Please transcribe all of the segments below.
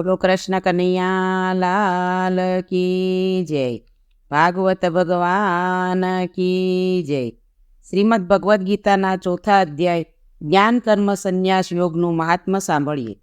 બોલો કૃષ્ણ કનૈયા લાલ કી જય. ભાગવત ભગવાન કી જય. શ્રીમદ ભગવદ્ ગીતાના ચોથા અધ્યાય, જ્ઞાન કર્મ સંન્યાસ યોગનું મહાત્મ્ય સાંભળીએ.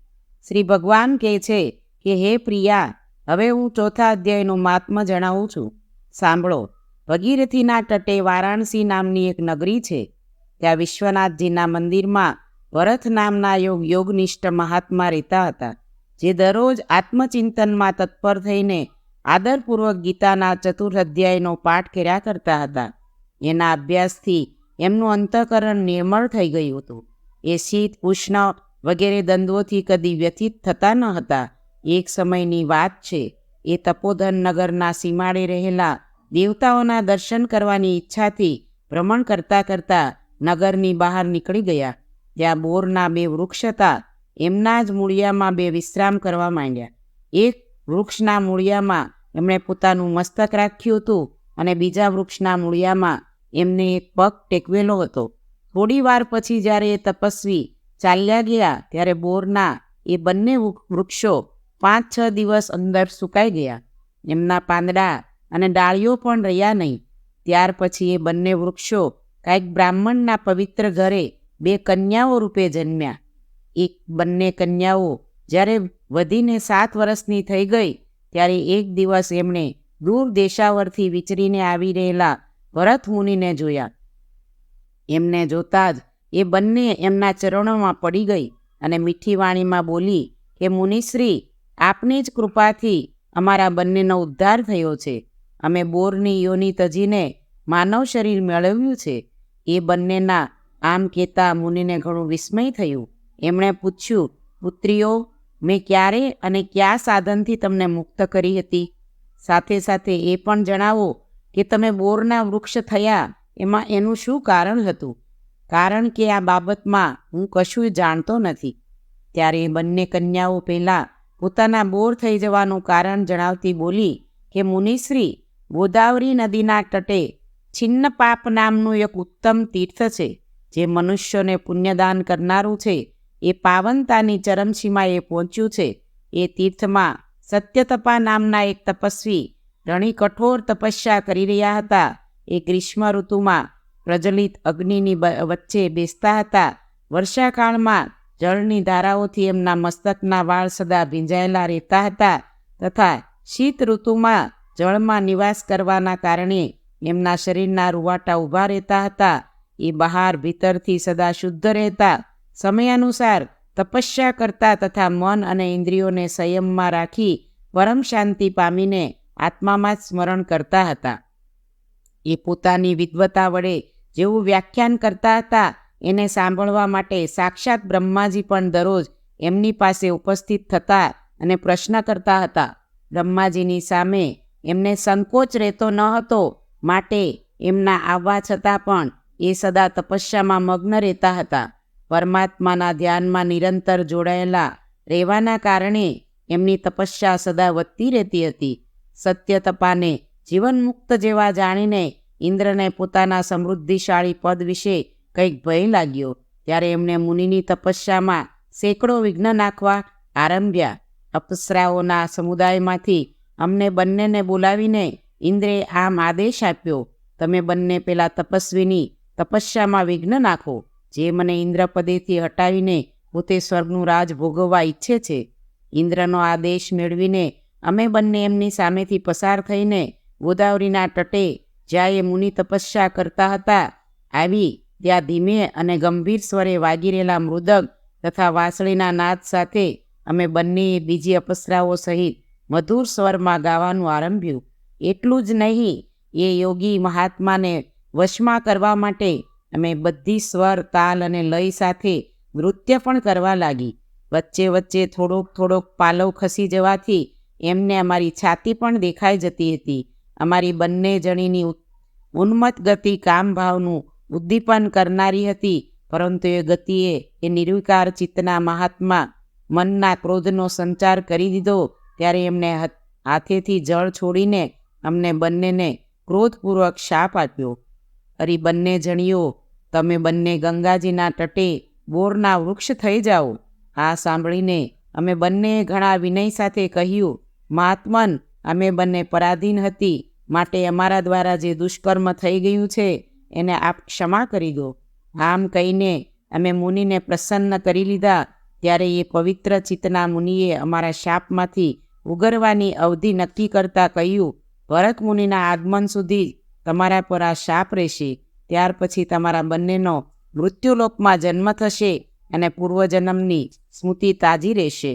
શ્રી ભગવાન કહે છે કે, હે પ્રિયા, હવે હું ચોથા અધ્યાયનું મહાત્મ જણાવું છું. સાંભળો, ભગીરથીના તટે વારાણસી નામની એક નગરી છે. ત્યાં વિશ્વનાથજીના મંદિરમાં ભરત નામના યોગ યોગનિષ્ઠ મહાત્મા રહેતા હતા. જે દરરોજ આત્મચિંતનમાં તત્પર થઈને આદરપૂર્વક ગીતાના ચતુર્થ અધ્યાયનો પાઠ કર્યા કરતા હતા. એના અભ્યાસથી એમનું અંતઃકરણ નિર્મળ થઈ ગયું હતું. એ શીત, ઉષ્ણ વગેરે દ્વંદ્વોથી કદી વ્યથિત થતા ન હતા. એક સમયની વાત છે, એ તપોધન નગરના સીમાડે રહેલા દેવતાઓના દર્શન કરવાની ઈચ્છાથી ભ્રમણ કરતા કરતા નગરની બહાર નીકળી ગયા. ત્યાં બોરના બે વૃક્ષ હતા. એમના જ મૂળિયામાં બે વિશ્રામ કરવા માંડ્યા. એક વૃક્ષના મૂળિયામાં એમણે પોતાનું મસ્તક રાખ્યું હતું અને બીજા વૃક્ષના મૂળિયામાં એમને એક પગ ટેકવેલો હતો. થોડી વાર પછી જ્યારે એ તપસ્વી ચાલ્યા ગયા ત્યારે બોરના એ બંને વૃક્ષો પાંચ છ દિવસ અંદર સુકાઈ ગયા. એમના પાંદડા અને ડાળીઓ પણ રહ્યા નહીં. ત્યાર પછી એ બંને વૃક્ષો કાંઈક બ્રાહ્મણના પવિત્ર ઘરે બે કન્યાઓ રૂપે જન્મ્યા. એક બંને કન્યાઓ જ્યારે વધીને સાત વર્ષની થઈ ગઈ, ત્યારે એક દિવસ એમણે દૂર દેશાવરથી વિચરીને આવી રહેલા ભરત મુનિને જોયા. એમને જોતા જ એ બંને એમના ચરણોમાં પડી ગઈ અને મીઠી વાણીમાં બોલી કે મુનિશ્રી, આપની જ કૃપાથી અમારા બંનેનો ઉદ્ધાર થયો છે. અમે બોરની યોની તજીને માનવ શરીર મેળવ્યું છે. એ બંનેના આમ કહેતા મુનિને ઘણું વિસ્મય થયું. એમણે પૂછ્યું, પુત્રીઓ, મેં ક્યારે અને કયા સાધનથી તમને મુક્ત કરી હતી? સાથે સાથે એ પણ જણાવો કે તમે બોરના વૃક્ષ થયા, એમાં એનું શું કારણ હતું? કારણ કે આ બાબતમાં હું કશું જાણતો નથી. ત્યારે બંને કન્યાઓ પહેલાં પોતાના બોર થઈ જવાનું કારણ જણાવતી બોલી કે, મુનિશ્રી, ગોદાવરી નદીના તટે છિન્ન પાપ નામનું એક ઉત્તમ તીર્થ છે, જે મનુષ્યોને પુણ્યદાન કરનારું છે એ પાવનતાની ચરમસીમાએ પહોંચ્યું છે. એ તીર્થમાં સત્યતપા નામના એક તપસ્વી ઘણી કઠોર તપસ્યા કરી રહ્યા હતા. એ ગ્રીષ્મ ઋતુમાં પ્રજ્વલિત અગ્નિની વચ્ચે બેસતા હતા. વર્ષાકાળમાં જળની ધારાઓથી એમના મસ્તકના વાળ સદા ભીંજાયેલા રહેતા હતા તથા શીત ઋતુમાં જળમાં નિવાસ કરવાના કારણે એમના શરીરના રૂવાટા ઊભા રહેતા હતા. એ બહાર ભીતરથી સદા શુદ્ધ રહેતા સમયાનુસાર તપસ્યા કરતા તથા મન અને ઇન્દ્રિયોને સંયમમાં રાખી પરમ શાંતિ પામીને આત્મામાં જ સ્મરણ કરતા હતા. એ પોતાની વિદ્વતા વડે જેવું વ્યાખ્યાન કરતા હતા, એને સાંભળવા માટે સાક્ષાત બ્રહ્માજી પણ દરરોજ એમની પાસે ઉપસ્થિત થતા અને પ્રશ્ન કરતા હતા. બ્રહ્માજીની સામે એમને સંકોચ રહેતો ન હતો, માટે એમના આવવા છતાં પણ એ સદા તપસ્યામાં મગ્ન રહેતા હતા. પરમાત્માના ધ્યાનમાં નિરંતર જોડાયેલા રહેવાના કારણે એમની તપસ્યા સદા વધતી રહેતી હતી. સત્ય તપાને જીવનમુક્ત જેવા જાણીને ઇન્દ્રને પોતાના સમૃદ્ધિશાળી પદ વિશે કંઈક ભય લાગ્યો. ત્યારે એમણે મુનિની તપસ્યામાં સેંકડો વિઘ્ન નાખવા આરંભ્યા. અપ્સરાઓના સમુદાયમાંથી અમને બંનેને બોલાવીને ઇન્દ્રે આમ આદેશ આપ્યો, તમે બંને પેલા તપસ્વીની તપસ્યામાં વિઘ્ન નાખો. જે મને ઇન્દ્રપદેથી હટાવીને પોતે સ્વર્ગનું રાજ ભોગવવા ઈચ્છે છે, ઇન્દ્રનો આદેશ મેળવીને અમે બંને એમની સામેથી પસાર થઈને ગોદાવરીના તટે જ્યાં એ મુનિ તપસ્યા કરતા હતા, આવી ત્યાં ધીમે અને ગંભીર સ્વરે વાગીરેલા મૃદક તથા વાંસળીના નાદ સાથે અમે બંનેએ બીજી અપસરાઓ સહિત મધુર સ્વરમાં ગાવાનું આરંભ્યું. એટલું જ નહીં, એ યોગી મહાત્માને વશમાં કરવા માટે અમે બધી સ્વર, તાલ અને લય સાથે નૃત્ય પણ કરવા લાગી. વચ્ચે વચ્ચે થોડોક થોડોક પાલવ ખસી જવાથી એમને અમારી છાતી પણ દેખાઈ જતી હતી. અમારી બંને જણીની ઉન્મત ગતિ કામભાવનું ઉદ્દીપન કરનારી હતી, પરંતુ એ ગતિએ એ નિર્વિકાર ચિત્તના મહાત્મા મનના ક્રોધનો સંચાર કરી દીધો, ત્યારે એમને હાથેથી જળ છોડીને અમને બંનેને ક્રોધપૂર્વક શાપ આપ્યો. અરી બંને જણીઓ, તમે બંને ગંગાજીના તટે બોરના વૃક્ષ થઈ જાઓ. આ સાંભળીને અમે બંને ઘણા વિનય સાથે કહ્યું, મહાત્મન, અમે બંને પરાધીન હતી. માટે અમારા દ્વારા જે દુષ્કર્મ થઈ ગયું છે, એને આપ ક્ષમા કરી દો. આમ કહીને અમે મુનિને પ્રસન્ન કરી લીધા, ત્યારે એ પવિત્ર ચિત્તના મુનિએ અમારા શાપમાંથી ઉગરવાની અવધિ નક્કી કરતાં કહ્યું, ભરત મુનિના આગમન સુધી તમારા પર આ શાપ રહેશે. ત્યાર પછી તમારા બંનેનો મૃત્યુલોકમાં જન્મ થશે અને પૂર્વજન્મની સ્મૃતિ તાજી રહેશે.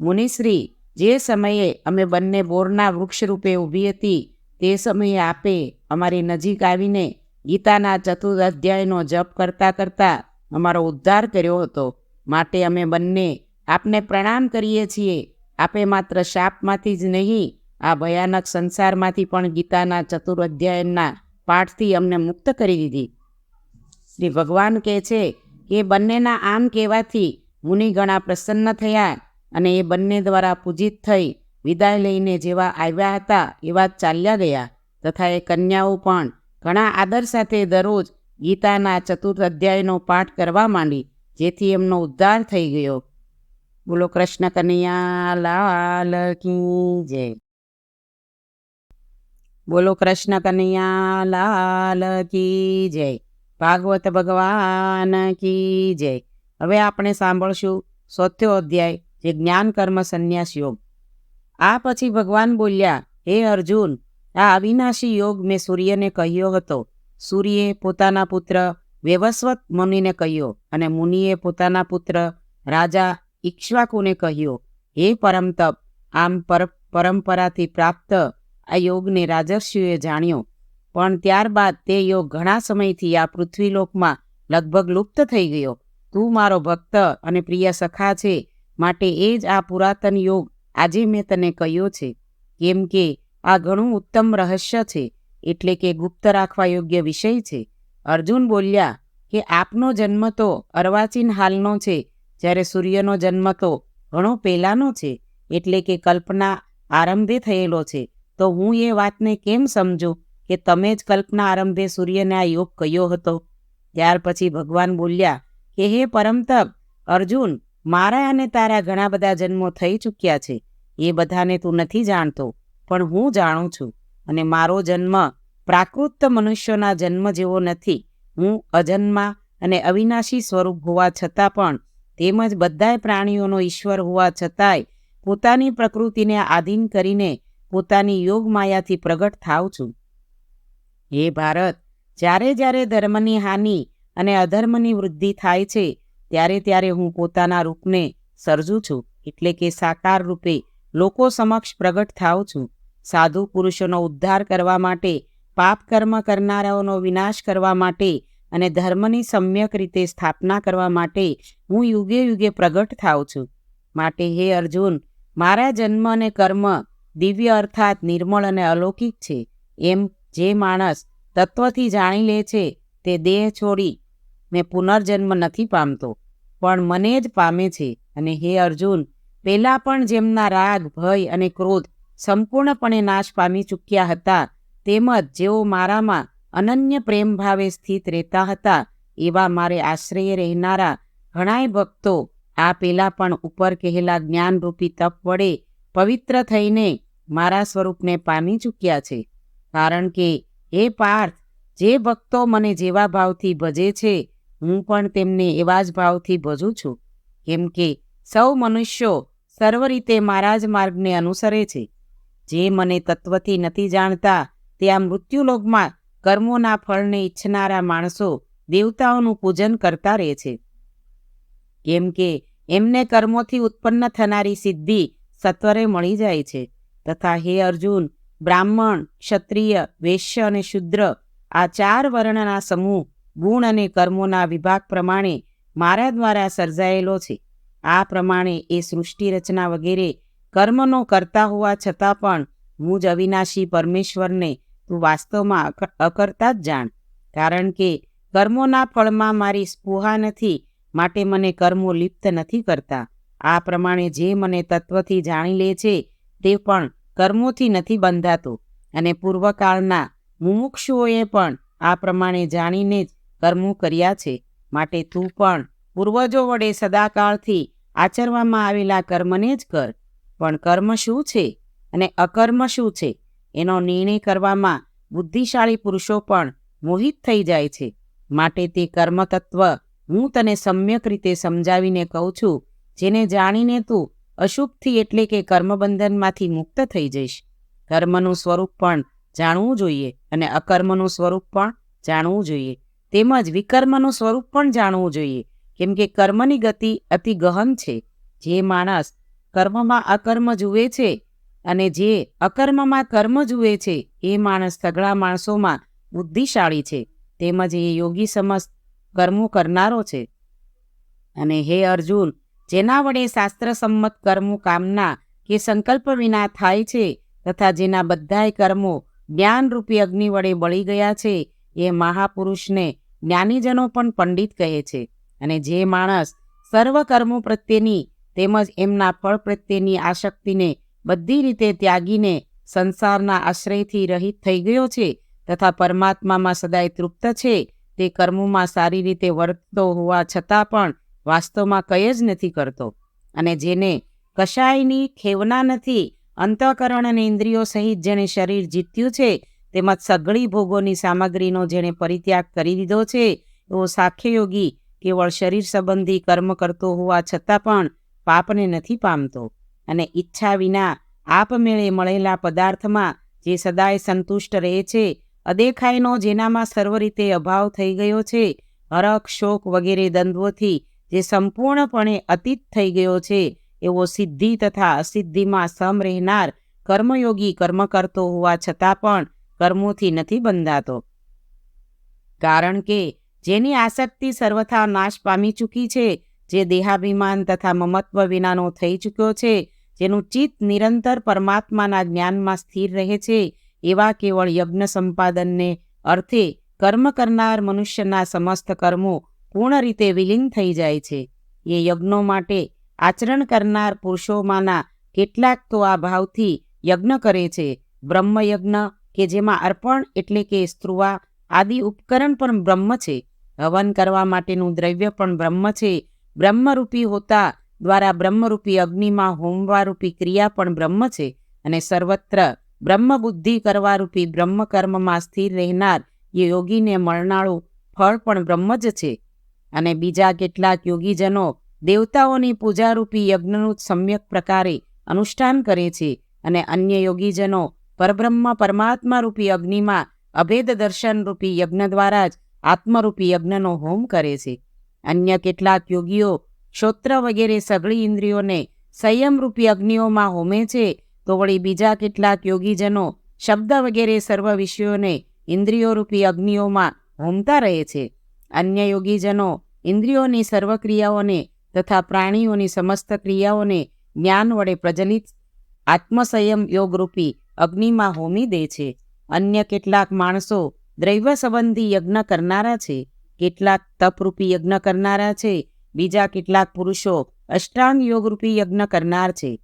મુનિશ્રી, જે સમયે અમે બંને બોરના વૃક્ષ રૂપે ઊભી હતી, તે સમયે આપે અમારી નજીક આવીને ગીતાના ચતુર્થ અધ્યાયનો જપ કરતાં કરતાં અમારો ઉદ્ધાર કર્યો હતો. માટે અમે બંને આપને પ્રણામ કરીએ છીએ. આપે માત્ર શાપમાંથી જ નહીં આ ભયાનક સંસારમાંથી પણ ગીતાના ચતુર અધ્યાયના પાઠથી અમને મુક્ત કરી દીધી. શ્રી ભગવાન કહે છે કે બંનેના આમ કહેવાથી મુનિગણા પ્રસન્ન થયા અને એ બંને દ્વારા પૂજિત થઈ વિદાય લઈને જેવા આવ્યા હતા એવા ચાલ્યા ગયા. તથા એ કન્યાઓ પણ ઘણા આદર સાથે દરરોજ ગીતાના ચતુર્થ અધ્યાયનો પાઠ કરવા માંડી, જેથી એમનો ઉદ્ધાર થઈ ગયો. બોલો કૃષ્ણ કનૈયા, લાલ કી જય. બોલો કૃષ્ણ કનૈયા, લાલ કી જય, ભાગવત ભગવાન કી જય. હવે આપણે સાંભળશું સોથ્યો અધ્યાય, જે જ્ઞાન કર્મ સંન્યાસ યોગ. આ પછી ભગવાન બોલ્યા, હે અર્જુન, આ અવિનાશી યોગ મેં સૂર્યને કહ્યો હતો. સૂર્યે પોતાના પુત્ર વ્યવસ્વત મુનિને કહ્યો અને મુનિએ પોતાના પુત્ર રાજા ઇક્ષ્વાકુને કહ્યો, હે પરમતપ, આમ પર, પરંપરાથી પ્રાપ્ત આ યોગને રાજર્ષિઓએ જાણ્યો. પણ ત્યારબાદ તે યોગ ઘણા સમયથી આ પૃથ્વીલોકમાં લગભગ લુપ્ત થઈ ગયો. તું મારો ભક્ત અને પ્રિય સખા છે, માટે એ જ આ પુરાતન યોગ આજે મેં તને કહ્યો છે. કેમ કે આ ઘણું ઉત્તમ રહસ્ય છે, એટલે કે ગુપ્ત રાખવા યોગ્ય વિષય છે. અર્જુન બોલ્યા કે, આપનો જન્મ તો અર્વાચીન હાલનો છે, જ્યારે સૂર્યનો જન્મ તો ઘણો પહેલાંનો છે, એટલે કે કલ્પના આરંભે થયેલો છે. તો હું એ વાતને કેમ સમજું કે તમે જ કલ્પના આરંભે સૂર્યને આ યોગ કયો હતો? ત્યાર પછી ભગવાન બોલ્યા, કે હે પરમતપ અર્જુન, મારા અને તારા ઘણા બધા જન્મો થઈ ચૂક્યા છે. એ બધાને તું નથી જાણતો, પણ હું જાણું છું. અને મારો જન્મ પ્રાકૃત મનુષ્યોના જન્મ જેવો નથી. હું અજન્મા અને અવિનાશી સ્વરૂપ હોવા છતાં પણ તેમજ બધાય પ્રાણીઓનો ઈશ્વર હોવા છતાંય પોતાની પ્રકૃતિને આધીન કરીને પોતાની યોગ માયાથી પ્રગટ થાવ છું. હે ભારત, જ્યારે જ્યારે ધર્મની હાનિ અને અધર્મની વૃદ્ધિ થાય છે, ત્યારે ત્યારે હું પોતાના રૂપને સર્જું છું, એટલે કે સાકાર રૂપે લોકો સમક્ષ પ્રગટ થાવ છું. સાધુ પુરુષોનો ઉદ્ધાર કરવા માટે, પાપ કર્મ કરનારાઓનો વિનાશ કરવા માટે અને ધર્મની સમ્યક રીતે સ્થાપના કરવા માટે હું યુગે યુગે પ્રગટ થાઉં છું. માટે હે અર્જુન, મારા જન્મ અને કર્મ દિવ્ય અર્થાત નિર્મળ અને અલૌકિક છે. એમ જે માણસ તત્વથી જાણી લે છે તે દેહ છોડી મેં પુનર્જન્મ નથી પામતો. પણ મને જ પામે છે. અને હે અર્જુન પહેલાં પણ જેમના રાગ, ભય અને ક્રોધ સંપૂર્ણપણે નાશ પામી ચૂક્યા હતા, તેમજ જેઓ મારામાં અનન્ય પ્રેમ ભાવે સ્થિત રહેતા હતા, એવા મારે આશ્રય રહેનારા ઘણાય ભક્તો આ પહેલાં પણ ઉપર કહેલા જ્ઞાનરૂપી તપ વડે પવિત્ર થઈને મારા સ્વરૂપને પામી ચૂક્યા છે. કારણ કે, હે પાર્થ, જે ભક્તો મને જેવા ભાવથી ભજે છે, હું પણ તેમને એવા જ ભાવથી ભજું છું. કેમ કે, સૌ મનુષ્યો સર્વ રીતે મારા જ માર્ગને અનુસરે છે. જે મને તત્વથી નથી જાણતા, તે આ મૃત્યુલોકમાં કર્મોના ફળને ઈચ્છનારા માણસો દેવતાઓનું પૂજન કરતા રહે છે. કેમ કે, એમને કર્મોથી ઉત્પન્ન થનારી સિદ્ધિ સત્વરે મળી જાય છે. તથા હે અર્જુન, બ્રાહ્મણ, ક્ષત્રિય, વૈશ્ય અને શુદ્ર, આ ચાર વર્ણના સમૂહ ગુણ અને કર્મોના વિભાગ પ્રમાણે મારા દ્વારા સર્જાયેલો છે. આ પ્રમાણે એ સૃષ્ટિ રચના વગેરે કર્મનો કરતા હોવા છતાં પણ હું જ અવિનાશી પરમેશ્વરને તું વાસ્તવમાં અકર્તા જ જાણ. કારણ કે કર્મોના ફળમાં મારી સ્પૃહા નથી, માટે મને કર્મો લિપ્ત નથી કરતા. આ પ્રમાણે જે મને તત્વથી જાણી લે છે, તે પણ કર્મોથી નથી બંધાતું અને પૂર્વકાળના મુમુક્ષુઓએ પણ આ પ્રમાણે જાણીને જ કર્મો કર્યા છે. માટે તું પણ પૂર્વજો વડે સદાકાળથી આચરવામાં આવેલા કર્મને જ કર. પણ કર્મ શું છે અને અકર્મ શું છે? એનો નિર્ણય કરવામાં બુદ્ધિશાળી પુરુષો પણ મોહિત થઈ જાય છે. માટે તે કર્મતત્વ હું તને સમ્યક રીતે સમજાવીને કહું છું, જેને જાણીને તું અશુભથી એટલે કે કર્મબંધનમાંથી મુક્ત થઈ જઈશ. કર્મનું સ્વરૂપ પણ જાણવું જોઈએ અને અકર્મનું સ્વરૂપ પણ જાણવું જોઈએ. તેમજ વિકર્મનું સ્વરૂપ પણ જાણવું જોઈએ. કેમ કે કર્મની ગતિ અતિ ગહન છે. જે માણસ કર્મમાં અકર્મ જુએ છે અને જે અકર્મમાં કર્મ જુએ છે, એ માણસ સગળા માણસોમાં બુદ્ધિશાળી છે. તેમજ એ યોગી સમસ્ત કર્મો કરનારો છે. અને હે અર્જુન જેના વડે શાસ્ત્રસંમત કર્મો કામના કે સંકલ્પ વિના થાય છે તથા જેના બધાય કર્મો જ્ઞાનરૂપી અગ્નિ વડે બળી ગયા છે, એ મહાપુરુષને જ્ઞાનીજનો પણ પંડિત કહે છે. અને જે માણસ સર્વ કર્મો પ્રત્યેની તેમજ એમના ફળ પ્રત્યેની આશક્તિને બધી રીતે ત્યાગીને સંસારના આશ્રયથી રહિત થઈ ગયો છે તથા પરમાત્મામાં સદાય તૃપ્ત છે, તે કર્મોમાં સારી રીતે વર્તતો હોવા છતાં પણ વાસ્તવમાં કંઈ જ નથી કરતો અને જેને કશાયની ખેવના નથી અંતઃકરણ અને ઇન્દ્રિયો સહિત જેણે શરીર જીત્યું છે, તેમજ સઘળી ભોગોની સામગ્રીનો જેણે પરિત્યાગ કરી દીધો છે, એવો સાખ્યયોગી કેવળ શરીર સંબંધી કર્મ કરતો હોવા છતાં પણ પાપને નથી પામતો અને ઈચ્છા વિના આપમેળે મળેલા પદાર્થમાં જે સદાય સંતુષ્ટ રહે છે અદેખાઈનો જેનામાં સર્વ રીતે અભાવ થઈ ગયો છે, હરખ, શોક વગેરે દ્વંદ્વોથી જે સંપૂર્ણપણે અતીત થઈ ગયો છે, એવો સિદ્ધિ તથા અસિદ્ધિમાં સમ રહેનાર કર્મયોગી કર્મ કરતો હોવા છતાં પણ કર્મોથી નથી બંધાતો. કારણ કે જેની આસક્તિ સર્વથા નાશ પામી ચૂકી છે, જે દેહાભિમાન તથા મમત્વ વિનાનો થઈ ચૂક્યો છે, જેનું ચિત્ત નિરંતર પરમાત્માના જ્ઞાનમાં સ્થિર રહે છે, એવા કેવળ યજ્ઞ સંપાદનને અર્થે કર્મ કરનાર મનુષ્યના સમસ્ત કર્મો પૂર્ણ રીતે વિલીન થઈ જાય છે. એ યજ્ઞો માટે આચરણ કરનાર પુરુષોમાંના કેટલાક તો આ ભાવથી યજ્ઞ કરે છે. બ્રહ્મયજ્ઞ, કે જેમાં અર્પણ એટલે કે સ્ત્રુવા આદિ ઉપકરણ પણ બ્રહ્મ છે. હવન કરવા માટેનું દ્રવ્ય પણ બ્રહ્મ છે. બ્રહ્મરૂપી હોતા દ્વારા બ્રહ્મરૂપી અગ્નિમાં હોમવારૂપી ક્રિયા પણ બ્રહ્મ છે અને સર્વત્ર બ્રહ્મ બુદ્ધિ કરવારૂપી બ્રહ્મ કર્મમાં સ્થિર રહેનાર એ યોગીને મળનારું ફળ પણ બ્રહ્મ જ છે. અને બીજા કેટલાક યોગીજનો દેવતાઓની પૂજારૂપી યજ્ઞનું સમ્યક પ્રકારે અનુષ્ઠાન કરે છે અને અન્ય યોગીજનો પરબ્રહ્મ પરમાત્મા રૂપી અગ્નિમાં અભેદ દર્શનરૂપી યજ્ઞ દ્વારા જ આત્મરૂપી યજ્ઞનો હોમ કરે છે. અન્ય કેટલાક યોગીઓ શ્રોત્ર વગેરે સઘળી ઇન્દ્રિયોને સંયમરૂપી અગ્નિઓમાં હોમે છે, તો વળી બીજા કેટલાક યોગીજનો શબ્દ વગેરે સર્વ વિષયોને ઇન્દ્રિયોરૂપી અગ્નિઓમાં હોમતા રહે છે. અન્ય યોગીજનો ઇન્દ્રિયોની સર્વ ક્રિયાઓને તથા પ્રાણીઓની સમસ્ત ક્રિયાઓને જ્ઞાન વડે પ્રજલિત આત્મસંયમ યોગરૂપી અગ્નિમાં હોમી દે છે. અન્ય કેટલાક માણસો દ્રૈવ સંબંધી યજ્ઞ કરનારા છે, કેટલાક તપરૂપી યજ્ઞ કરનારા છે, બીજા કેટલાક પુરુષો અષ્ટાંગ યોગરૂપી યજ્ઞ કરનાર છે.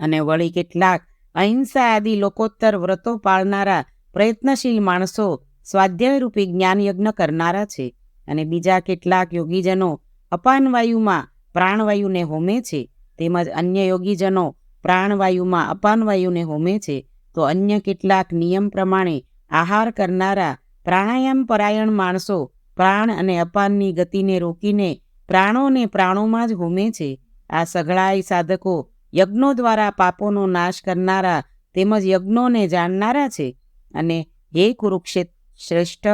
અને વળી કેટલાક અહિંસા આદિ લોકોત્તર વ્રતો પાળનારા પ્રયત્નશીલ માણસો સ્વાધ્યાયરૂપી જ્ઞાન યજ્ઞ કરનારા છે. અને બીજા કેટલાક યોગીજનો અપાનવાયુમાં પ્રાણવાયુને હોમે છે. તેમજ અન્ય યોગીજનો પ્રાણવાયુમાં અપાનવાયુને હોમે છે. તો અન્ય કેટલાક નિયમ પ્રમાણે આહાર કરનારા પ્રાણાયામ પરાયણ માણસો પ્રાણ અને અપાનની ગતિને રોકીને પ્રાણોને પ્રાણોમાં જ હોમે છે. આ સઘળાય સાધકો યજ્ઞો દ્વારા પાપોનો નાશ કરનારા તેમજ યજ્ઞોને જાણનારા છે. અને હે કુરુક્ષેત્ર શ્રેષ્ઠ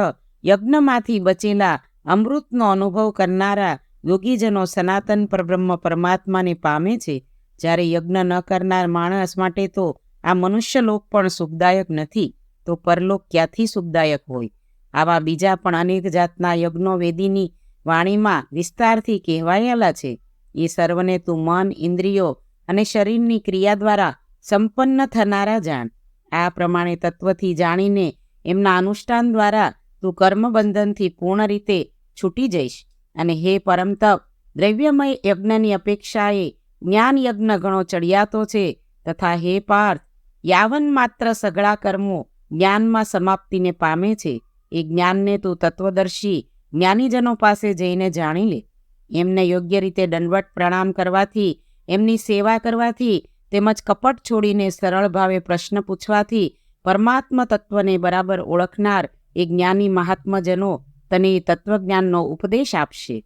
યજ્ઞમાંથી બચેલા અમૃતનો અનુભવ કરનારા યોગીજનો સનાતન પરબ્રહ્મ પરમાત્માને પામે છે. જ્યારે યજ્ઞ ન કરનાર માણસ માટે તો આ મનુષ્યલોક પણ સુખદાયક નથી. તો પરલોક ક્યાંથી સુખદાયક હોય? આવા બીજા પણ અનેક જાતના યજ્ઞો વેદીની વાણીમાં વિસ્તારથી કહેવાયેલા છે. એ સર્વને તું મન, ઇન્દ્રિયો અને શરીરની ક્રિયા દ્વારા સંપન્ન થનારા જાણ. આ પ્રમાણે તત્વથી જાણીને એમના અનુષ્ઠાન દ્વારા તું કર્મબંધનથી પૂર્ણ રીતે છૂટી જઈશ. અને હે પરમતપ, દ્રવ્યમય યજ્ઞની અપેક્ષાએ જ્ઞાન યજ્ઞ ઘણો ચડિયાતો છે તથા હે પાર્થ, યાવન માત્ર સઘળા કર્મો જ્ઞાનમાં સમાપ્તિને પામે છે. એ જ્ઞાનને તું તત્વદર્શી જ્ઞાનીજનો પાસે જઈને જાણી લે. એમને યોગ્ય રીતે દંડવટ પ્રણામ કરવાથી, એમની સેવા કરવાથી, તેમજ કપટ છોડીને સરળ ભાવે પ્રશ્ન પૂછવાથી પરમાત્મા તત્વને બરાબર ઓળખનાર એ જ્ઞાની મહાત્મજનો તને તત્વજ્ઞાનનો ઉપદેશ આપશે.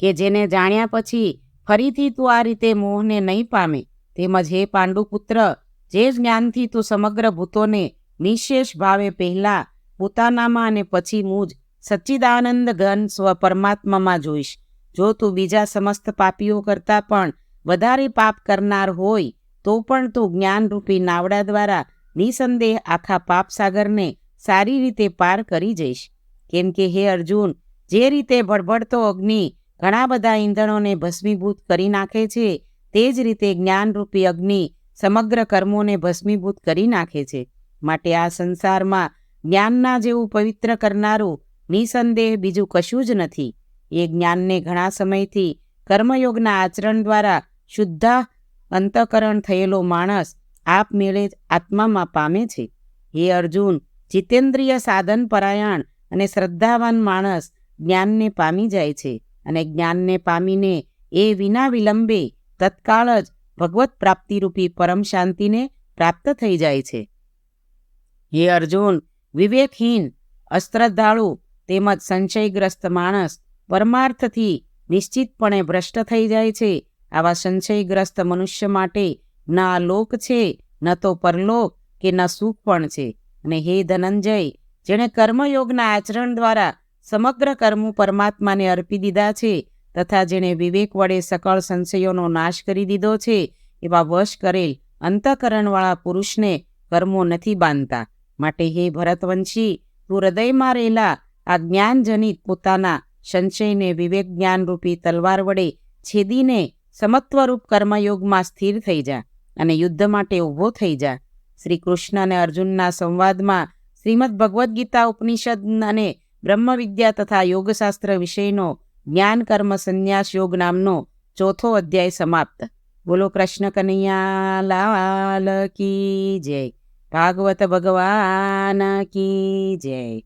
કે જેને જાણ્યા પછી ફરીથી તું આ રીતે મોહને નહીં પામે, તેમજ હે પાંડુપુત્ર, જે જ્ઞાનથી તું સમગ્ર ભૂતોને નિશેષ ભાવે પહેલાં પોતાનામાં અને પછી મુજ સચ્ચિદાનંદ ઘન સ્વ પરમાત્મામાં જોઈશ. જો તું બીજા સમસ્ત પાપીઓ કરતાં પણ વધારે પાપ કરનાર હોય, તો પણ તું જ્ઞાનરૂપી નાવડા દ્વારા નિસંદેહ આખા પાપ સાગરને સારી રીતે પાર કરી જઈશ. કેમ કે હે અર્જુન, જે રીતે ભડભડતો અગ્નિ ઘણા બધા ઈંધણોને ભસ્મીભૂત કરી નાખે છે, તે જ રીતે જ્ઞાનરૂપી અગ્નિ સમગ્ર કર્મોને ભસ્મીભૂત કરી નાખે છે. માટે આ સંસારમાં જ્ઞાનના જેવું પવિત્ર કરનારું નિસંદેહ બીજું કશું જ નથી. એ જ્ઞાનને ઘણા સમયથી કર્મયોગના આચરણ દ્વારા શુદ્ધ અંતકરણ થયેલો માણસ આપમેળે આત્મામાં પામે છે. હે અર્જુન જીતેન્દ્રિય સાધન પરાયણ અને શ્રદ્ધાવાન માણસ જ્ઞાનને પામી જાય છે અને જ્ઞાનને પામીને એ વિના વિલંબે તત્કાળ જ ભગવત પ્રાપ્તિરૂપી પરમ શાંતિને પ્રાપ્ત થઈ જાય છે. હે અર્જુન, વિવેકહીન અશ્રદ્ધાળુ તેમજ સંશયગ્રસ્ત માણસ પરમાર્થથી નિશ્ચિતપણે ભ્રષ્ટ થઈ જાય છે. આવા સંશયગ્રસ્ત મનુષ્ય માટે ન આ લોક છે, ન તો પરલોક કે ન સુખ પણ છે. અને હે ધનંજય, જેણે કર્મયોગના આચરણ દ્વારા સમગ્ર કર્મો પરમાત્માને અર્પી દીધા છે તથા જેણે વિવેક વડે સકળ સંશયોનો નાશ કરી દીધો છે, એવા વશ કરેલ અંતઃકરણવાળા પુરુષને કર્મો નથી બાંધતા. માટે હે ભરતવંશી, તું હૃદયમાં રહેલા આ જ્ઞાનજનિત પોતાના સંશયને વિવેક જ્ઞાનરૂપી તલવાર વડે છેદીને સમત્વરૂપ કર્મયોગમાં સ્થિર થઈ જા અને યુદ્ધ માટે ઊભો થઈ જા. શ્રી કૃષ્ણ અને અર્જુનના સંવાદમાં શ્રીમદ ભગવદ્ ગીતા ઉપનિષદ અને બ્રહ્મવિદ્યા તથા યોગશાસ્ત્ર વિષયનો જ્ઞાન કર્મ સંન્યાસ યોગ નામનો ચોથો અધ્યાય સમાપ્ત. બોલો કૃષ્ણ કનૈયા, લાલ કી જય. ભાગવત ભગવાન કી જય.